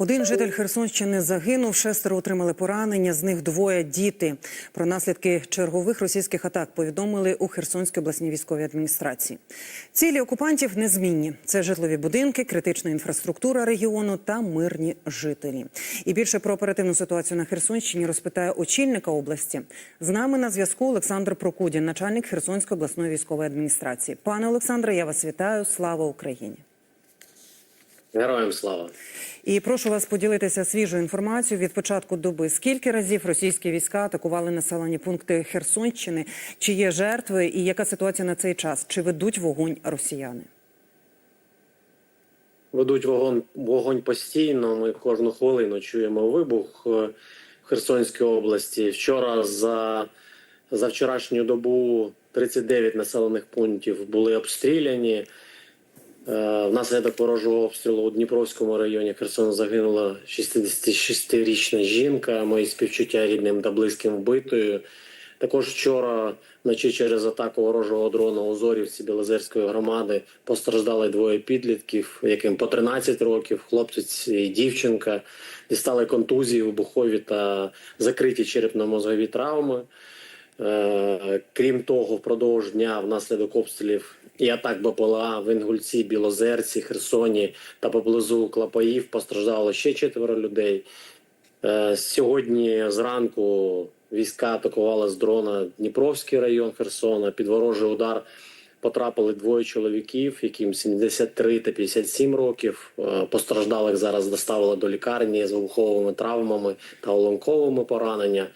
Один житель Херсонщини загинув, шестеро отримали поранення. З них двоє діти. Про наслідки чергових російських атак повідомили у Херсонській обласній військовій адміністрації. Цілі окупантів незмінні: це житлові будинки, критична інфраструктура регіону та мирні жителі. І більше про оперативну ситуацію на Херсонщині розпитає очільника області. З нами на зв'язку Олександр Прокудін, начальник Херсонської обласної військової адміністрації. Пане Олександре, я вас вітаю. Слава Україні! Героям слава. І прошу вас поділитися свіжою інформацією від початку доби. Скільки разів російські війська атакували населені пункти Херсонщини? Чи є жертви? І яка ситуація на цей час? Чи ведуть вогонь росіяни? Ведуть вогонь, вогонь постійно. Ми кожну хвилину чуємо вибух е, в Херсонській області. Вчора за, за вчорашню добу 39 населених пунктів були обстріляні. Е, Внаслідок ворожого обстрілу у Дніпровському районі Херсона загинула 66-річна жінка. Мої співчуття рідним та близьким вбитою. Також вчора вночі через атаку ворожого дрона у Зорівці Білозерської громади постраждали двоє підлітків, яким по 13 років, хлопець і дівчинка, дістали контузії, вибухові та закриті черепно-мозгові травми. Е, Крім того, впродовж дня внаслідок обстрілів і атак БПЛА в Інгульці, Білозерці, Херсоні та поблизу Клапаїв постраждало ще четверо людей. Е, Сьогодні зранку війська атакували з дрона Дніпровський район Херсона. Під ворожий удар потрапили двоє чоловіків, яким 73 та 57 років. Е, Постраждалих зараз доставили до лікарні з вибуховими травмами та уламковими поранення.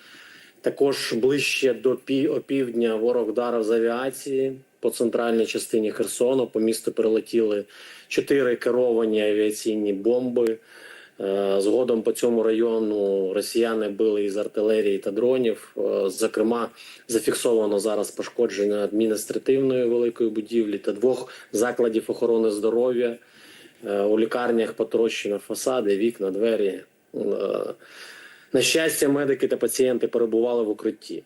Також ближче до пі- опівдня ворог вдарив з авіації по центральній частині Херсону. По місту прилетіли чотири керовані авіаційні бомби. Е, Згодом по цьому району росіяни били із артилерії та дронів. Е, Зокрема, зафіксовано зараз пошкодження адміністративної великої будівлі та двох закладів охорони здоров'я. Е, У лікарнях потрощено фасади, вікна, двері. На щастя, медики та пацієнти перебували в укритті.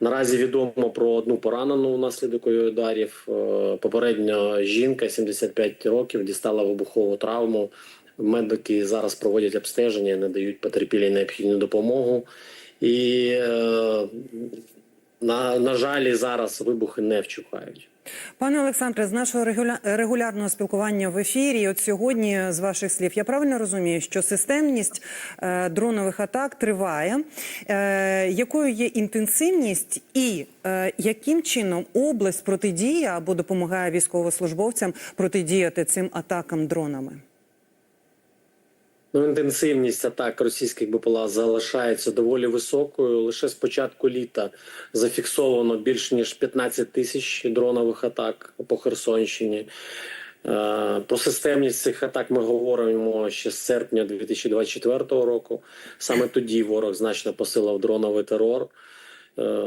Наразі відомо про одну поранену внаслідок ударів. Е, Попередньо жінка 75 років дістала вибухову травму. Медики зараз проводять обстеження, надають потерпілій необхідну допомогу. І, е, на, на жаль, зараз вибухи не вчухають. Пане Олександре, з нашого регуля... регулярного спілкування в ефірі, от сьогодні, з ваших слів, я правильно розумію, що системність е, дронових атак триває. Е, якою є інтенсивність і е, яким чином область протидіє або допомагає військовослужбовцям протидіяти цим атакам дронами? Ну, інтенсивність атак російських БПЛА залишається доволі високою. Лише з початку літа зафіксовано більш ніж 15 тисяч дронових атак по Херсонщині. Е, Про системність цих атак ми говоримо ще з серпня 2024 року. Саме тоді ворог значно посилив дроновий терор. Е,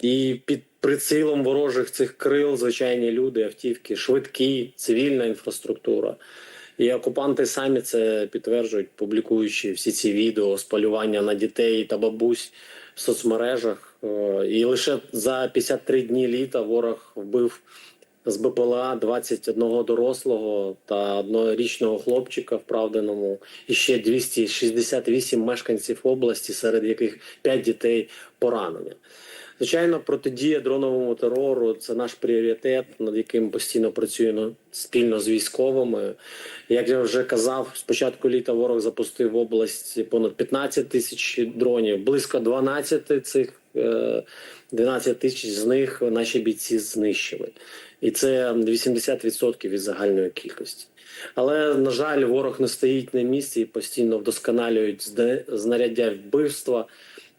І під прицілом ворожих цих крил звичайні люди, автівки, швидкі, цивільна інфраструктура. І окупанти самі це підтверджують, публікуючи всі ці відео спалювання на дітей та бабусь в соцмережах. Е, І лише за 53 дні літа ворог вбив з БПЛА 21 дорослого та однорічного хлопчика вправданому, і ще 268 мешканців області, серед яких 5 дітей поранені. Звичайно, протидія дроновому терору це наш пріоритет, над яким постійно працюємо спільно з військовими. Як я вже казав, з початку літа ворог запустив в області понад 15 тисяч дронів, близько 12 цих е, 12 тисяч з них наші бійці знищили, і це 80% від загальної кількості. Але на жаль, ворог не стоїть на місці і постійно вдосконалюють знаряддя вбивства.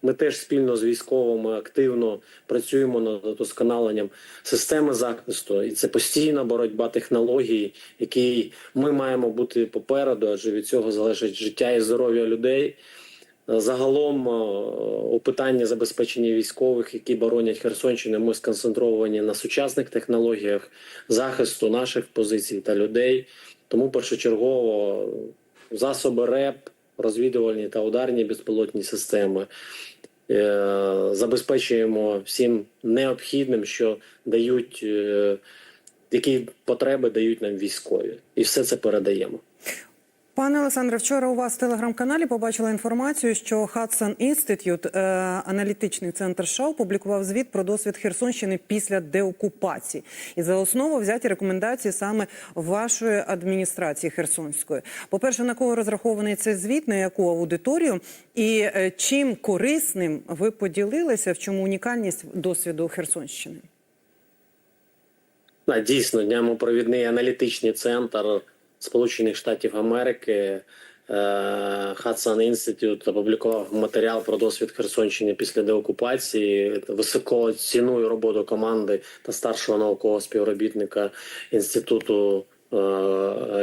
Ми теж спільно з військовими активно працюємо над удосконаленням системи захисту, і це постійна боротьба технологій, які ми маємо бути попереду, адже від цього залежить життя і здоров'я людей. Загалом у питанні забезпечення військових, які боронять Херсонщину, ми сконцентровані на сучасних технологіях захисту наших позицій та людей. Тому першочергово засоби РЕП, розвідувальні та ударні безпілотні системи. е, Забезпечуємо всім необхідним, що дають, е, які потреби дають нам військові, і все це передаємо. Пане Олександре, вчора у вас в телеграм-каналі побачила інформацію, що Hudson Institute, е, аналітичний центр США, опублікував звіт про досвід Херсонщини після деокупації. І за основу взяті рекомендації саме вашої адміністрації Херсонської. По-перше, на кого розрахований цей звіт, на яку аудиторію, і е, чим корисним ви поділилися, в чому унікальність досвіду Херсонщини? Дійсно, днямопровідний аналітичний центр Сполучених Штатів Америки Хадсон інститут опублікував матеріал про досвід Херсонщини після деокупації. Високо ціную роботу команди та старшого наукового співробітника інституту е,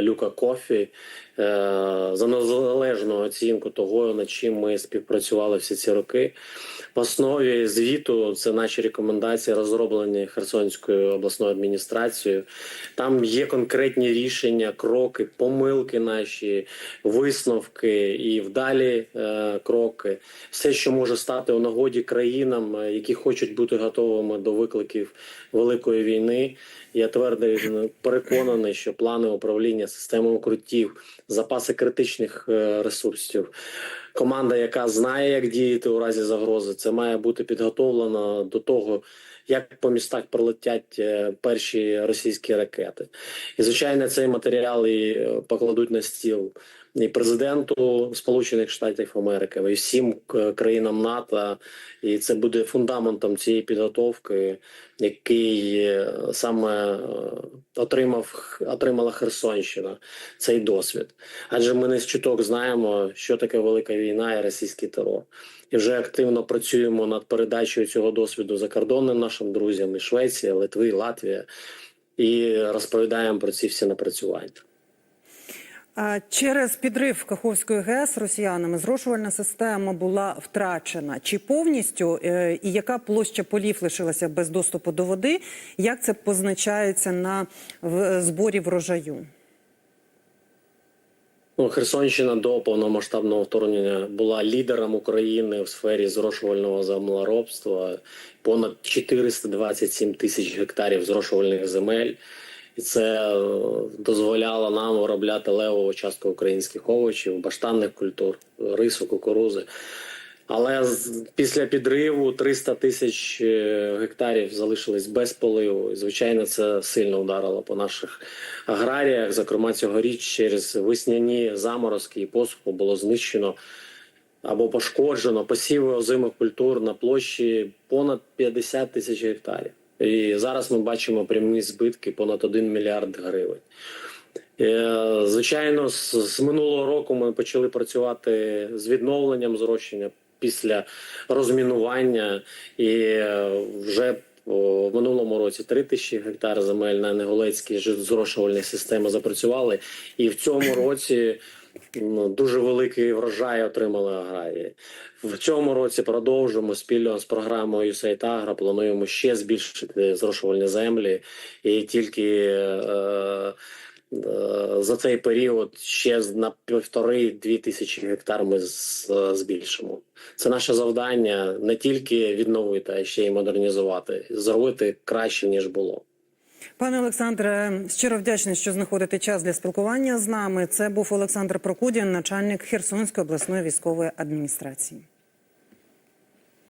Люка Кофі е, за незалежну оцінку того, над чим ми співпрацювали всі ці роки. В основі звіту це наші рекомендації, розроблені Херсонською обласною адміністрацією. Там є конкретні рішення, кроки, помилки наші, висновки і вдалі е, кроки. Все, що може стати у нагоді країнам, е, які хочуть бути готовими до викликів великої війни. Я твердо переконаний, що плани управління системи укриттів, запаси критичних е, ресурсів. Команда, яка знає, як діяти у разі загрози, це має бути підготовлена до того, як по містах пролетять е, перші російські ракети. І звичайно, цей матеріал і е, покладуть на стіл і президенту Сполучених Штатів Америки, і всім країнам НАТО. І це буде фундаментом цієї підготовки, який е, саме е, отримав отримала Херсонщина цей досвід. Адже ми не з чуток знаємо, що таке велика війна і російський терор. І вже активно працюємо над передачею цього досвіду закордонним нашим друзям і Швеція, Литви, Латвія, і розповідаємо про ці всі напрацювання. Через підрив Каховської ГЕС росіянами зрошувальна система була втрачена. Чи повністю е, і яка площа полів лишилася без доступу до води? Як це позначається на в- зборі врожаю? Ну, Херсонщина до повномасштабного вторгнення була лідером України в сфері зрошувального землеробства. Понад 427 тисяч гектарів зрошувальних земель. І це е, дозволяло нам виробляти левову частку українських овочів, баштанних культур, рису, кукурузи. Але після підриву 300 тисяч е, гектарів залишились без поливу. І, звичайно, це сильно вдарило по наших аграріях. Зокрема, цьогоріч через весняні заморозки і посуху було знищено або пошкоджено посіви озимих культур на площі понад 50 тисяч гектарів. І зараз ми бачимо прямі збитки понад 1 мільярд гривень. Е, Звичайно, з минулого року ми почали працювати з відновленням зрощення після розмінування, і е, вже в минулому році 3 тисячі гектар земель на Неголецькій зрошувальні системи запрацювали, і в цьому році. Дуже великий врожай отримали аграрії. В цьому році продовжуємо спільно з програмою USAID плануємо ще збільшити зрошувальні землі, і тільки е, е, за цей період ще на півтори-дві тисячі гектар ми збільшимо. Це наше завдання не тільки відновити, а ще й модернізувати, зробити краще ніж було. Пане Олександре, щиро вдячний, що знаходите час для спілкування з нами. Це був Олександр Прокудін, начальник Херсонської обласної військової адміністрації.